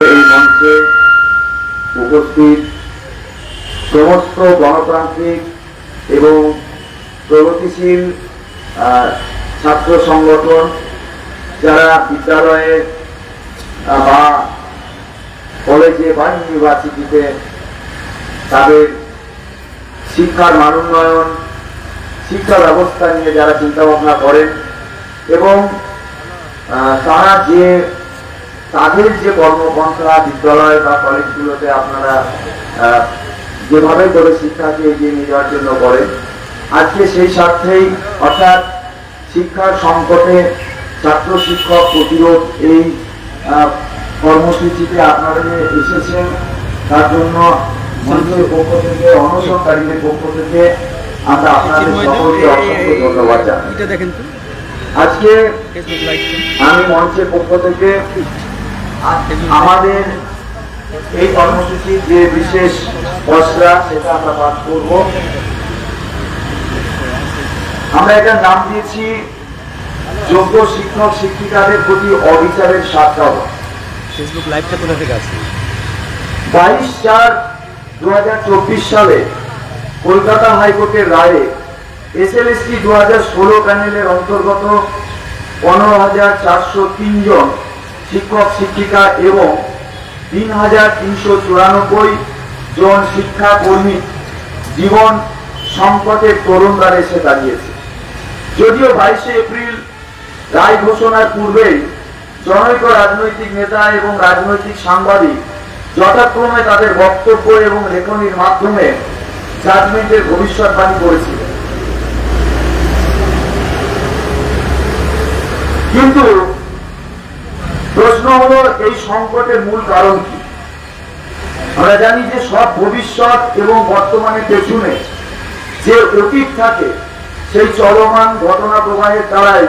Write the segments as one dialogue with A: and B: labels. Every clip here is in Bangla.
A: এই মঞ্চে উপস্থিত সমস্ত গণতান্ত্রিক এবং প্রগতিশীল ছাত্র সংগঠন যারা বিদ্যালয়ে বা কলেজে বা ইউনিভার্সিটিতে তাদের শিক্ষার মান উন্নয়ন শিক্ষা ব্যবস্থা নিয়ে যারা চিন্তা ভাবনা করেন এবং তারা যে তাদের যে কর্মপন্থা বিদ্যালয় বা কলেজগুলোতে আপনারা যেভাবে করে শিক্ষাকে এগিয়ে নিয়ে যাওয়ার জন্য করেন আজকে সেই স্বার্থেই অর্থাৎ শিক্ষার সংকটে ছাত্র শিক্ষক প্রতিরোধ এই কর্মসূচিতে আপনারা যে এসেছেন তার জন্য মঞ্চের পক্ষ থেকে অনশনকারীদের পক্ষ থেকে আমরা আপনাদের সকলকে অসংখ্য ধন্যবাদ জানাই। আজকে আমি মঞ্চের পক্ষ থেকে আমাদের এই কর্মসূচির যে বিশেষ মশলা সেটা আমরা পাঠ করব। আমরা এটার নাম দিয়েছি যোগ্য শিক্ষক শিক্ষিকাদের প্রতি অবিচারের সাতটা
B: ফেসবুক লাইভটা কোথা থেকে আছে
A: বাইশ চার দু সালে কলকাতা হাইকোর্টের রায়ে এসএলএসটি দু হাজার ষোলো প্যানেলের অন্তর্গত পনেরো হাজার চারশো জন শিক্ষক, শিক্ষিকা এবং তিন হাজার তিনশো চুরানব্বই জন শিক্ষা কর্মী জীবন সংকটের তরুণদার এসে দাঁড়িয়েছে। যদিও বাইশে এপ্রিল রায় ঘোষণার পূর্বেই জনৈক রাজনৈতিক নেতা এবং রাজনৈতিক সাংবাদিক যথাক্রমে তাদের বক্তব্য এবং লেখনির মাধ্যমে জাজমেন্টের ভবিষ্যৎবাণী করেছিলেন। কিন্তু প্রশ্ন হলো, এই সংকটের মূল কারণ কি? আমরা জানি যে সব ভবিষ্যৎ এবং বর্তমানের পেছনে যে অতীত থাকে, সেই চলমান ঘটনা প্রবাহের দ্বারাই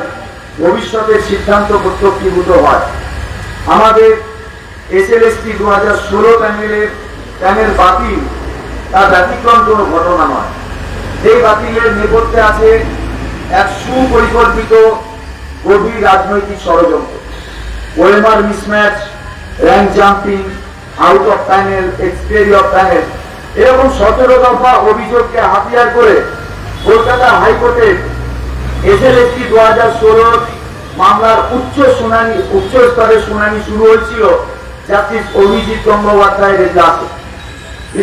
A: ভবিষ্যতের সিদ্ধান্ত প্রত্যক্ষীভূত হয়। আমাদের এসএলএসটি দু হাজার ষোলো প্যানেলের প্যানেল বাতিল তার ব্যতিক্রম কোনো ঘটনা নয়। এই বাতিলের নেপথ্যে আছে এক সুপরিকল্পিত গভীর রাজনৈতিক ষড়যন্ত্র। OMR mismatch rank jumping out of panel expiry of panel এরকম সতেরো দফা অভিযোগকে হাতিয়ার করে কলকাতা হাইকোর্টের এসএলএসটি দু হাজার ষোলোর মামলার উচ্চ শুনানি, উচ্চ স্তরের শুনানি শুরু হয়েছিল জাস্টিস অভিজিৎ গঙ্গোপাধ্যায়ের এজলাসে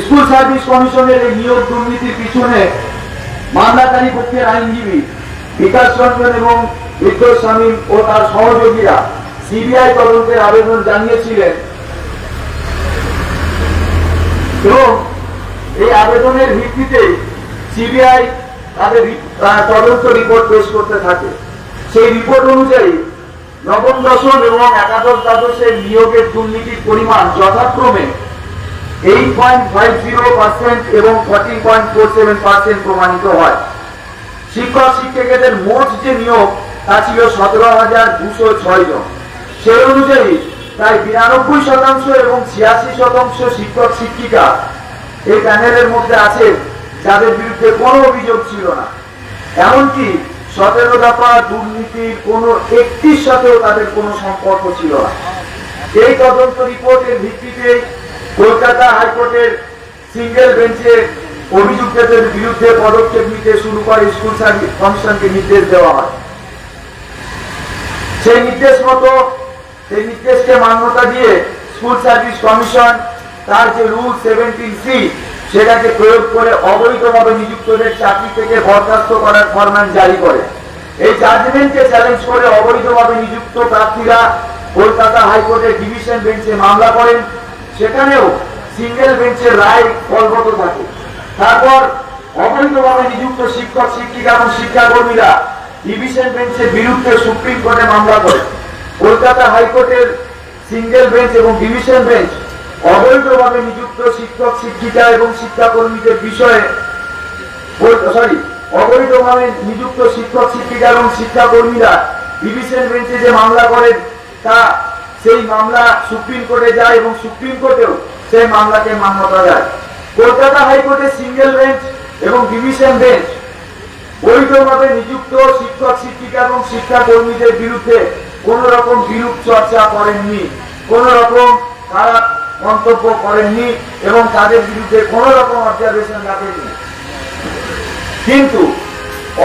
A: স্কুল সার্ভিস কমিশনের এই নিয়োগ দুর্নীতির পিছনে মামলাকারী পক্ষের আইনজীবী বিকাশ রঞ্জন এবং বিদ্যুৎ শামীম ও তার সহযোগীরা সিবিআই তদন্তের আবেদন জানিয়েছিলেন। এবং এই আবেদনের ভিত্তিতে সিবিআই তাদের তদন্ত রিপোর্ট পেশ করতে থাকে। সেই রিপোর্ট অনুযায়ী নবম, দশম এবং একাদশ দ্বাদশের নিয়োগের দুর্নীতির পরিমাণ যথাক্রমে eight point five zero percent এবং fourteen point four seven percent প্রমাণিত হয়। শিক্ষক শিক্ষিকাদের মোট যে নিয়োগ, তা ছিল সতেরো হাজার দুশো ছয় জন। সেই অনুযায়ী প্রায় বিরানব্বই শতাংশ এবং ছিয়াশি শতাংশ শিক্ষক, শিক্ষিকা এই প্যানেলের মধ্যে আছে যাদের বিরুদ্ধে কোনো অভিযোগ ছিল না। এমনকি সতেরো দফা দুর্নীতির কোনো একটির সাথেও তাদের কোনো সম্পর্ক ছিল না। এই তদন্ত রিপোর্টের ভিত্তিতে কলকাতা হাইকোর্টের সিঙ্গেল বেঞ্চে অভিযুক্তদের বিরুদ্ধে পদক্ষেপ নিতে শুরু করে স্কুল কমিশনকে নির্দেশ দেওয়া হয়। সেই নির্দেশ মতো সেই নির্দেশকে মান্যতা দিয়ে স্কুল সার্ভিস কমিশন তার যে রুল সেভেন্টিন সি, সেটাকে প্রয়োগ করে অবৈধভাবে নিযুক্তদের চাকরি থেকে বরখাস্ত করার জারি করে। এই জাজমেন্টকে চ্যালেঞ্জ করে অবৈধভাবে নিযুক্ত প্রার্থীরা কলকাতা হাইকোর্টের ডিভিশন বেঞ্চে মামলা করেন। সেখানেও সিঙ্গেল বেঞ্চের রায় বলবৎ থাকে। তারপর অবৈধভাবে নিযুক্ত শিক্ষক, শিক্ষিকা এবং শিক্ষাকর্মীরা ডিভিশন বেঞ্চের বিরুদ্ধে সুপ্রিম কোর্টে মামলা করে কলকাতা হাইকোর্টের সিঙ্গেল বেঞ্চ এবং ডিভিশন বেঞ্চ অবৈধভাবে নিযুক্ত শিক্ষক, শিক্ষিকা এবং শিক্ষাকর্মীদের বিষয়ে সরি অবৈধভাবে নিযুক্ত শিক্ষক, শিক্ষিকা এবং শিক্ষাকর্মীরা ডিভিশন বেঞ্চে যে মামলা করেন, তা সেই মামলা সুপ্রিম কোর্টে যায় এবং সুপ্রিম কোর্টেও সেই মামলাকে মান্যতা দেয় কলকাতা হাইকোর্টের সিঙ্গেল বেঞ্চ এবং ডিভিশন বেঞ্চ বৈধভাবে নিযুক্ত শিক্ষক, শিক্ষিকা এবং শিক্ষাকর্মীদের বিরুদ্ধে কোন রকম বিরূপ চর্চা করেননি কোন রকম খারাপ মন্তব্য করেননি এবং তাদের বিরুদ্ধে কোনো রকম অবজারভেশন রাখেননি। কিন্তু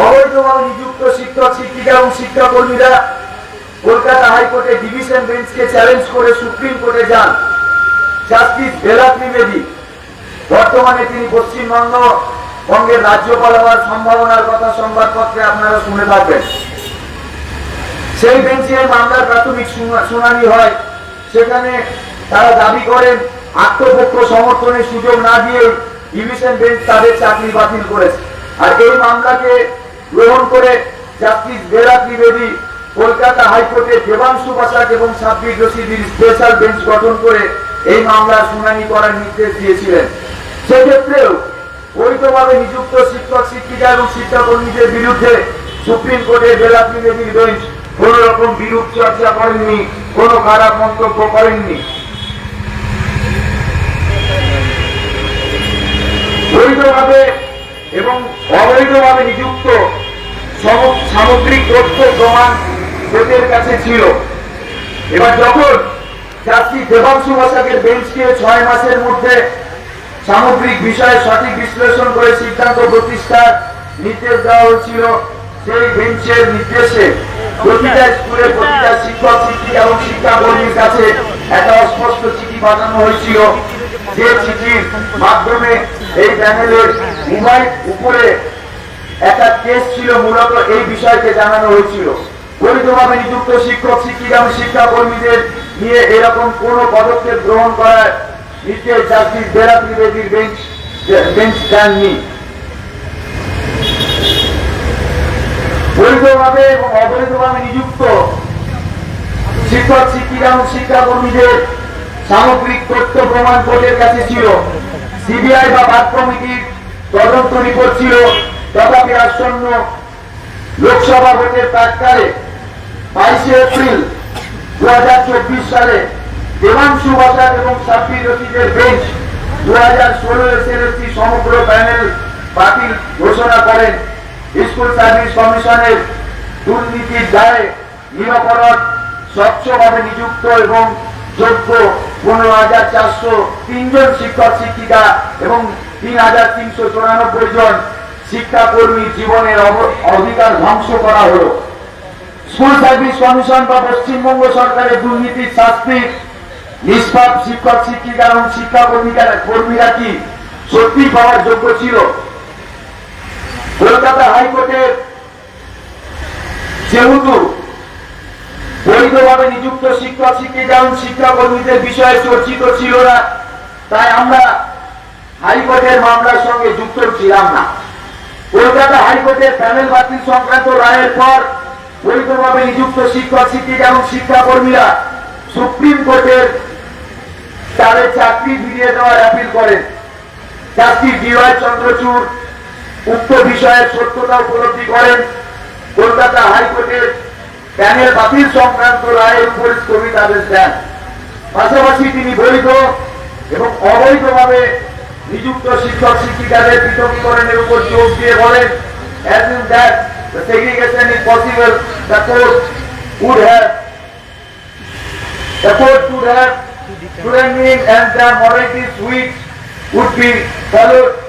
A: অবৈধভাবে নিযুক্ত শিক্ষক, শিক্ষিকা এবং শিক্ষাকর্মীরা কলকাতা হাইকোর্টে ডিভিশন বেঞ্চকে চ্যালেঞ্জ করে সুপ্রিম কোর্টে যান। জাস্টিস বেলা ত্রিবেদী, বর্তমানে তিনি পশ্চিমবঙ্গ বঙ্গের রাজ্যপাল হওয়ার সম্ভাবনার কথা সংবাদপত্রে আপনারা শুনে থাকবেন। সেই বেঞ্চে মামলার প্রাথমিক শুনানি হয়। সেখানে তারা দাবি করেন, আত্মপক্ষ সমর্থনের সুযোগ না দিয়ে ডিভিশন বেঞ্চ তাদের চাকরি বাতিল করেছে। আর এই মামলাকে গ্রহণ করে জাস্টিস বেলা ত্রিবেদী কলকাতা হাইকোর্টে দেবাংশু বাসাক এবং সাব্বির রশিদির স্পেশাল বেঞ্চ গঠন করে এই মামলার শুনানি করার নির্দেশ দিয়েছিলেন। সেক্ষেত্রেও বৈধভাবে নিযুক্ত শিক্ষক, শিক্ষিকা এবং শিক্ষাকর্মীদের বিরুদ্ধে সুপ্রিম কোর্টের বেলা ত্রিবেদীর বেঞ্চ কোন রকম বিরূপ চর্চা করেননি, কোনো খারাপ মন্তব্য করেননি। বৈধভাবে এবং অবৈধভাবে নিযুক্ত সামগ্রিক তথ্য প্রমাণ কোর্টের কাছে ছিল। এবার যখন যাত্রী দেবাংশু বসাকের বেঞ্চকে ছয় মাসের মধ্যে সামগ্রিক বিষয়ে সঠিক বিশ্লেষণ করে সিদ্ধান্ত প্রতিষ্ঠার নির্দেশ দেওয়া হয়েছিল, সেই বেঞ্চের নির্দেশে প্রতিটা স্কুলে প্রতিটা শিক্ষক, শিক্ষিকা এবং শিক্ষাকর্মীর কাছে একটা অস্পষ্ট চিঠি পাঠানো হয়েছিল। যে চিঠির মাধ্যমে এই প্যানেলের মোবাইল উপরে একটা কেস ছিল, মূলত এই বিষয়কে জানানো হয়েছিল। নিযুক্ত শিক্ষক, শিক্ষিকা এবং শিক্ষাকর্মীদের নিয়ে এরকম কোন পদক্ষেপ গ্রহণ করার নির্দেশ জাতির বেড়া ত্রিবেদীর বেঞ্চ বেঞ্চ দেননি। বৈধভাবে এবং অবৈধভাবে নিযুক্ত শিক্ষক, শিক্ষিকা এবং শিক্ষাকর্মীদের সামগ্রিক তথ্য প্রমাণ কোর্টের কাছে ছিল। সিবিআই বা কমিটির তদন্ত রিপোর্ট ছিল। তথাপি আসন্ন লোকসভা ভোটের প্রাককালে বাইশে এপ্রিল দু সালে দেবাংশু বসাক এবং সাব্বির রশিদের বেঞ্চ দু হাজার ষোলো এসএলএসটি সমগ্র প্যানেল বাতিল ঘোষণা করেন। স্কুল সার্ভিস কমিশনের দুর্নীতির দায়ে নিরপরাধ, স্বচ্ছভাবে নিযুক্ত এবং যোগ্য পনেরো হাজার চারশো তিনজন শিক্ষক, শিক্ষিকা এবং তিন হাজার তিনশো চুরানব্বই জন শিক্ষাকর্মীর জীবনের অধিকার ধ্বংস করা হলো। স্কুল সার্ভিস কমিশন বা পশ্চিমবঙ্গ সরকারের দুর্নীতির শাস্তি নিষ্পাপ শিক্ষক, শিক্ষিকা এবং শিক্ষাকর্মীরা, কর্মীরা কি সত্যি পাওয়ার যোগ্য ছিল? কলকাতা হাইকোর্টের যেহেতু বৈধভাবে নিযুক্ত শিক্ষক, শিক্ষিকা এবং শিক্ষাকর্মীদের বিষয়ে চর্চিত ছিল না, তাই আমরা হাইকোর্টের মামলার সঙ্গে যুক্ত ছিলাম না। কলকাতা হাইকোর্টের প্যানেল বাতিল সংক্রান্ত রায়ের পর বৈধভাবে নিযুক্ত শিক্ষক, শিক্ষিকা এবং শিক্ষাকর্মীরা সুপ্রিম কোর্টের তাদের চাকরি ফিরিয়ে দেওয়ার অ্যাপিল করেন। চাকরি ডিওয়াই চন্দ্রচূড় উক্ত বিষয়ের সত্যতা উপলব্ধি করেন কলকাতা হাইকোর্টের প্যানেল বাতিল সংক্রান্ত রায়ের উপর স্থগিতাদেশ দেন পাশাপাশি তিনি বৈধ এবং অবৈধভাবে নিযুক্ত শিক্ষক শিক্ষিকাদের পৃথকীকরণের উপর জোর দিয়ে বলেন assume that the segregation is possible the court would have the court would have student mean and the moralities which would be followed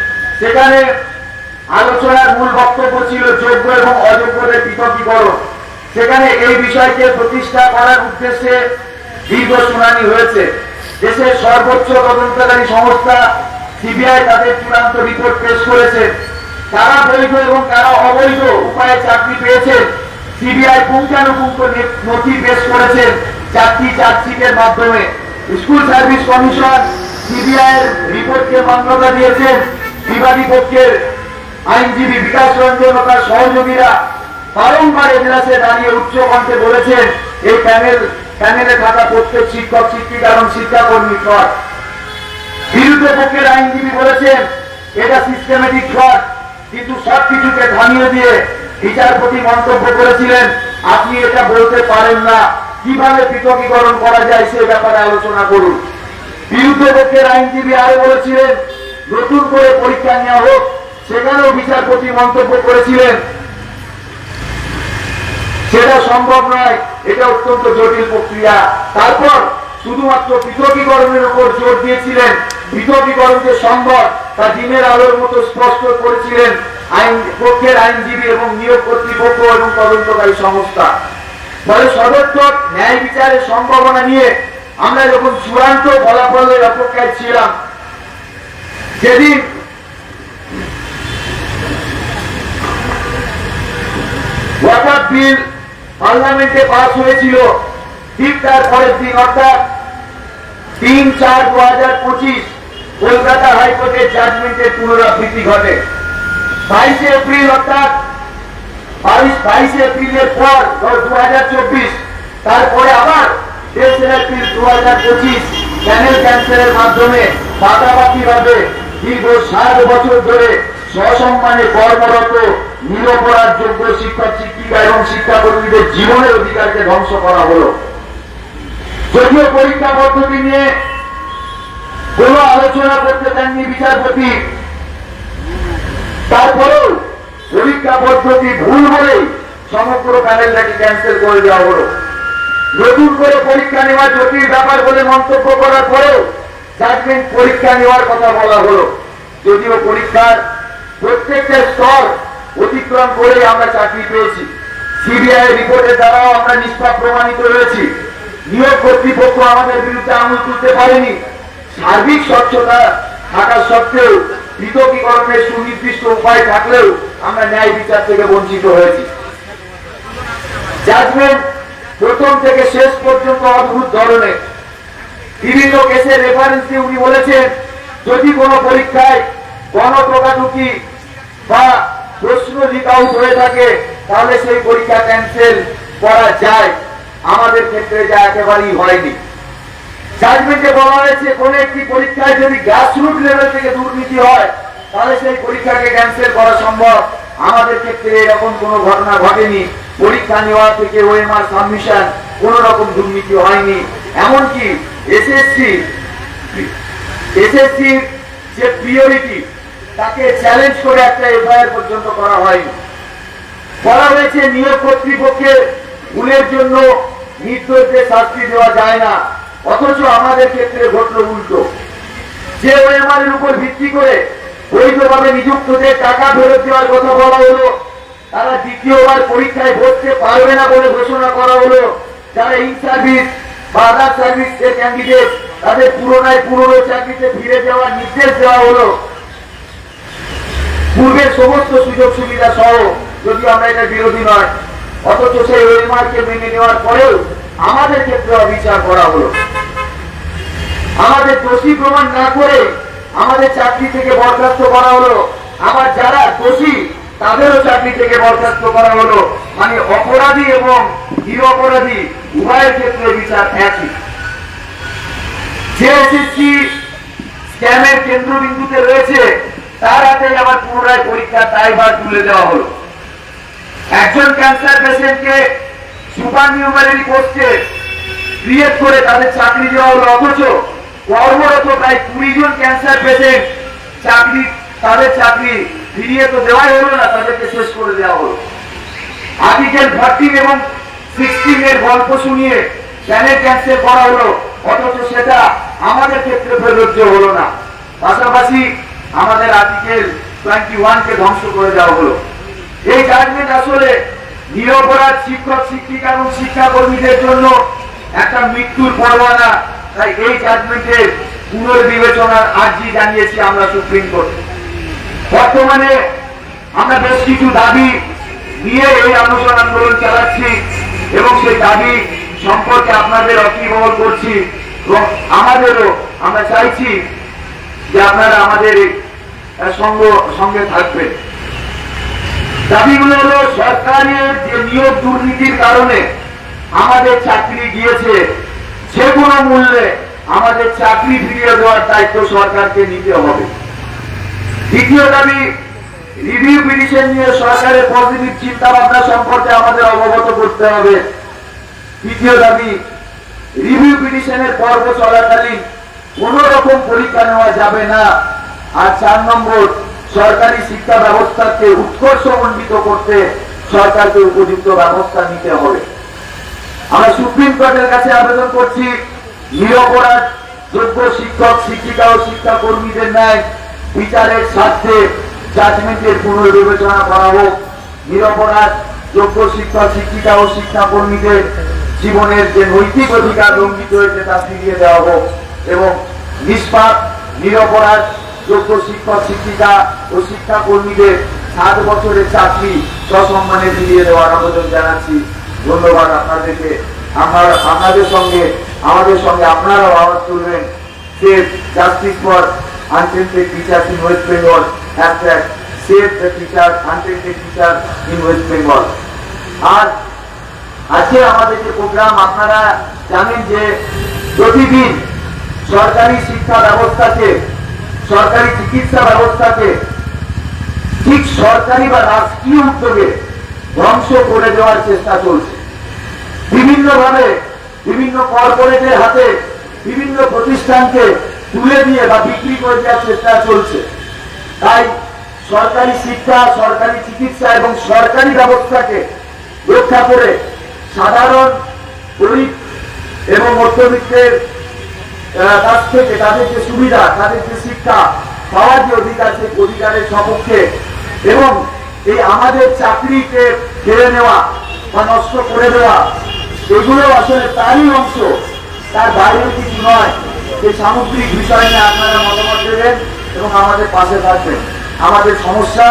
A: সেখানে আলোচনার মূল বক্তব্য ছিল যোগ্য এবং অযোগ্যদের পৃথকীকরণ। সেখানে এই বিষয়কে প্রতিষ্ঠা করার উদ্দেশ্যে দীর্ঘ শুনানি হয়েছে। দেশের সর্বোচ্চ তদন্তকারী সংস্থা সিবিআই তাদের চূড়ান্ত রিপোর্ট পেশ করেছে। কারা বৈধ এবং কারা অবৈধ উপায়ে চাকরি পেয়েছেন? সিবিআই পুঙ্খানুপুঙ্খ নথি পেশ করেছেন চারটি চার্জশিটের মাধ্যমে। স্কুল সার্ভিস কমিশন সিবিআই এর রিপোর্টকে মান্যতা দিয়েছেন বিবাদী পক্ষের আইনজীবী বিকাশ রঞ্জন ও তার সহযোগীরা বারংবার এজলাসে দাঁড়িয়ে উচ্চ কণ্ঠে বলেছেন, এই প্যানেল, প্যানেলে থাকা প্রত্যেক শিক্ষক, শিক্ষিকা এবং শিক্ষাকর্মী ফ্রড। বিরুদ্ধে পক্ষের আইনজীবী বলেছেন, এটা সিস্টেমেটিক ফ্রড কিন্তু সব কিছুকে থামিয়ে দিয়ে বিচারপতি মন্তব্য করেছিলেন, আপনি এটা বলতে পারেন না। কীভাবে পৃথকীকরণ করা যায় সে ব্যাপারে আলোচনা করুন। বিরুদ্ধে পক্ষের আইনজীবী আরও বলেছিলেন নতুন করে পরীক্ষা নেওয়া হোক, সেখানেও বিচারপতি মন্তব্য করেছিলেন। সেটা সম্ভব নয়, এটা অত্যন্ত জটিল প্রক্রিয়া। তারপর শুধুমাত্র পৃথকীকরণের উপর জোর দিয়েছিলেন। পৃথকীকরণ যে সম্ভব তা দিনের আলোর মতো স্পষ্ট করেছিলেন আইন পক্ষের আইনজীবী এবং নিয়োগ কর্তৃপক্ষ এবং তদন্তকারী সংস্থা। ফলে সদর্থক ন্যায় বিচারের সম্ভাবনা নিয়ে আমরা যখন চূড়ান্ত ফলাফলের অপেক্ষায় ছিলাম ওয়াটার বিল পার্লামেন্টে পাস হয়েছিল। ঠিক তার পরের দিন, অর্থাৎ তিন চার দু হাজার পঁচিশ কলকাতা হাইকোর্টের জাজমেন্টের পুনরাবৃত্তি ঘটে। বাইশে এপ্রিল, অর্থাৎ বাইশ, বাইশে এপ্রিলের পর দু হাজার চব্বিশ, তারপরে আবার তেইশে এপ্রিল দু হাজার পঁচিশ চ্যানেল ক্যান্সেলের মাধ্যমে পাতাপাতি ভাবে দীর্ঘ ষাট বছর ধরে সসম্মানে কর্মরত নিরপরাধ যোগ্য শিক্ষক, শিক্ষিকা এবং শিক্ষাকর্মীদের জীবনের অধিকারকে ধ্বংস করা হলো। যদিও পরীক্ষা পদ্ধতি নিয়ে কোন আলোচনা করতে চাননি বিচারপতি, তারপরেও পরীক্ষা পদ্ধতি ভুল বলেই সমগ্র প্যানেলটাকে ক্যান্সেল করে দেওয়া হলো। নতুন করে পরীক্ষা নেওয়া জটিল ব্যাপার বলে মন্তব্য করার পরেও জাজমেন্ট পরীক্ষা নেওয়ার কথা বলা হলো, যদিও পরীক্ষার প্রত্যেকটা স্তর অতিক্রম করে আমরা চাকরি পেয়েছি। সিবিআই রিপোর্টের দ্বারাও আমরা নিষ্পাপ প্রমাণিত হয়েছি। নিয়োগ কর্তৃপক্ষ আমাদের বিরুদ্ধে আঙুল তুলতে পারেনি। সার্বিক স্বচ্ছতা থাকা সত্ত্বেও পৃথকীকরণের সুনির্দিষ্ট উপায় থাকলেও আমরা ন্যায় বিচার থেকে বঞ্চিত হয়েছি। জাজমেন্ট প্রথম থেকে শেষ পর্যন্ত অদ্ভুত ধরনের বিভিন্ন কেসের রেফারেন্স দিয়ে উনি বলেছেন, যদি কোনো পরীক্ষায় গণ টোকাটুকি বা প্রশ্ন লিক হয়ে থাকে, তাহলে সেই পরীক্ষা ক্যান্সেল করা যায়। আমাদের ক্ষেত্রে যা একেবারেই হয়নি। জাজমেন্টে বলা হয়েছে, কোন একটি পরীক্ষায় যদি গ্রাসরুট লেভেল থেকে দুর্নীতি হয়, তাহলে সেই পরীক্ষাকে ক্যান্সেল করা সম্ভব। আমাদের ক্ষেত্রে এরকম কোনো ঘটনা ঘটেনি। পরীক্ষা নেওয়া থেকে ওএমআর সাবমিশন কোন রকম দুর্নীতি হয়নি। এমনকি এসএসসি এসএসসি যে প্রিয়রিটি তাকে চ্যালেঞ্জ করে একটা এফআইআর পর্যন্ত করা হয়নি। বলা হয়েছে নিয়োগ কর্তৃপক্ষের ভুলের জন্য শাস্তি দেওয়া যায় না, অথচ আমাদের ক্ষেত্রে ঘটল উল্টো। যে উপর ভিত্তি করে বৈধভাবে নিযুক্তদের টাকা ফেরত দেওয়ার কথা বলা হলো, তারা দ্বিতীয়বার পরীক্ষায় বসতে পারবে না বলে ঘোষণা করা হলো। যারা ইন বা আদার সার্ভিস এর ক্যান্ডিডেট তাদের পুরোনায় পুরনো চাকরিতে ফিরে যাওয়ার নির্দেশ দেওয়া হলো। পূর্বের সমস্ত সুযোগ সুবিধা সহ, যদি আমরা এটা বিরোধী নয়, অথচ সেই ওয়েমার্কে মেনে নেওয়ার পরেও আমাদের ক্ষেত্রে অবিচার করা হলো। আমাদের দোষী প্রমাণ না করে আমাদের চাকরি থেকে বরখাস্ত করা হলো। আবার যারা দোষী তাদেরও চাকরি থেকে বরখাস্ত করা হলো। মানে অপরাধী এবং নিরপরাধী, উভয়ের ক্ষেত্রে বিচার একই। যে এসএসসি স্ক্যামের কেন্দ্রবিন্দুতে রয়েছে, তার হাতে আবার পুনরায় পরীক্ষা দায়ভার তুলে দেওয়া হলো। একজন ক্যান্সার পেশেন্টকে সুপার নিউমারি পোস্টে ক্রিয়েট করে তাদের চাকরি দেওয়া হলো, অথচ কর্মরত প্রায় কুড়ি জন ক্যান্সার পেশেন্ট চাকরি, তাদের চাকরি ফিরিয়ে তো দেওয়াই হলো না, তাদেরকে শেষ করে দেওয়া হলো। আর্টিকেল থার্টিন এবং সিক্সটিন এর গল্প শুনিয়ে প্যানেল ক্যান্সেল করা হলো, অথচ সেটা আমাদের ক্ষেত্রে প্রযোজ্য হলো না। পাশাপাশি আমাদের আর্টিকেল টোয়েন্টি ওয়ানকে ধ্বংস করে দেওয়া হলো। এই জাজমেন্ট আসলে নিরপরাধ শিক্ষক, শিক্ষিকা এবং শিক্ষাকর্মীদের জন্য একটা মৃত্যুর পরোয়ানা। তাই এই জাজমেন্টের পুনর্বিবেচনার আর্জি জানিয়েছি আমরা সুপ্রিম কোর্টে বর্তমানে আমরা বেশ কিছু দাবি নিয়ে এই আন্দোলন আন্দোলন চালাচ্ছি এবং সেই দাবি সম্পর্কে আপনাদের অকিবহল করছি এবং আমাদেরও আমরা চাইছি যে আপনারা আমাদের সঙ্গ, সঙ্গে থাকবেন। দাবিগুলো হলো সরকারের যে নিয়োগ দুর্নীতির কারণে আমাদের চাকরি গিয়েছে, যে কোনো মূল্যে আমাদের চাকরি ফিরিয়ে দেওয়ার দায়িত্ব সরকারকে নিতে হবে। দ্বিতীয় দাবি, রিভিউ পিটিশন নিয়ে সরকারের পজিটিভ চিন্তা ভাবনা সম্পর্কে আমাদের অবগত করতে হবে। তৃতীয় দাবি, রিভিউ পিটিশনের পর্ব চলাকালীন কোন রকম পরীক্ষা নেওয়া যাবে না। আর চার নম্বর, সরকারি শিক্ষা ব্যবস্থাকে উৎকর্ষ উৎকর্ষমণ্ডিত করতে সরকারকে উপযুক্ত ব্যবস্থা নিতে হবে। আমরা সুপ্রিম কোর্টের কাছে আবেদন করছি, নিরপরাধ যোগ্য শিক্ষক, শিক্ষিকা ও শিক্ষা কর্মীদের ন্যায় বিচারের স্বার্থে জাজমেন্টের পুনর্বিবেচনা করা হোক। নিরপরাধ, যোগ্য শিক্ষক, শিক্ষিকা ও শিক্ষা কর্মীদের জীবনের যে নৈতিক অধিকার লঙ্ঘিত হয়েছে তা ফিরিয়ে দেওয়া হোক এবং নিষ্পাপ, নিরপরাধ, যোগ্য শিক্ষক, শিক্ষিকা ও শিক্ষা কর্মীদের সাত বছরের চাকরি সসম্মানে ফিরিয়ে দেওয়ার আবেদন জানাচ্ছি। ধন্যবাদ আপনাদেরকে। আমার, আপনাদের সঙ্গে, আমাদের সঙ্গে আপনারাও আওয়াজ তুলবেন। Save justice for untainted teachers in West Bengal hashtag save the teacher untainted teacher in West Bengal. আর আজকে আমাদের যে প্রোগ্রাম, আপনারা জানেন যে প্রতিদিন সরকারি শিক্ষা ব্যবস্থাকে, সরকারি চিকিৎসা ব্যবস্থাকে ঠিক সরকারি বা রাষ্ট্রীয় উদ্যোগে ধ্বংস করে দেওয়ার চেষ্টা চলছে। বিভিন্ন ভাবে বিভিন্ন কর্পোরেটের হাতে, বিভিন্ন প্রতিষ্ঠানকে তুলে দিয়ে বা বিক্রি করে দেওয়ার চেষ্টা চলছে। তাই সরকারি শিক্ষা, সরকারি চিকিৎসা এবং সরকারি ব্যবস্থাকে রক্ষা করে সাধারণ গরিব এবং মধ্যবিত্তের কাছ থেকে তাদের যে সুবিধা, তাদের যে শিক্ষা পাওয়ার যে অধিকার সেই অধিকারের সপক্ষে এবং এই আমাদের চাকরিকে ফেলে নেওয়া বা নষ্ট করে দেওয়া এগুলো আসলে তারই অংশ, তার বাইরে কিছু নয়। যে সামগ্রিক বিষয় নিয়ে আপনারা মতামত দেবেন এবং আমাদের পাশে থাকবেন। আমাদের সমস্যা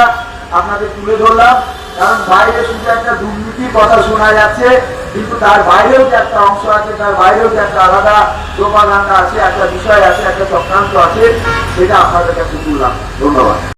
A: আপনাদের তুলে ধরলাম, কারণ বাইরে শুধু একটা দুর্নীতির কথা শোনা যাচ্ছে, কিন্তু তার বাইরেও যে একটা অংশ আছে, তার বাইরেও যে একটা আলাদা প্রোপাগান্ডা আছে, একটা বিষয় আছে, একটা চক্রান্ত আছে, সেটা আপনাদের কাছে তুললাম। ধন্যবাদ।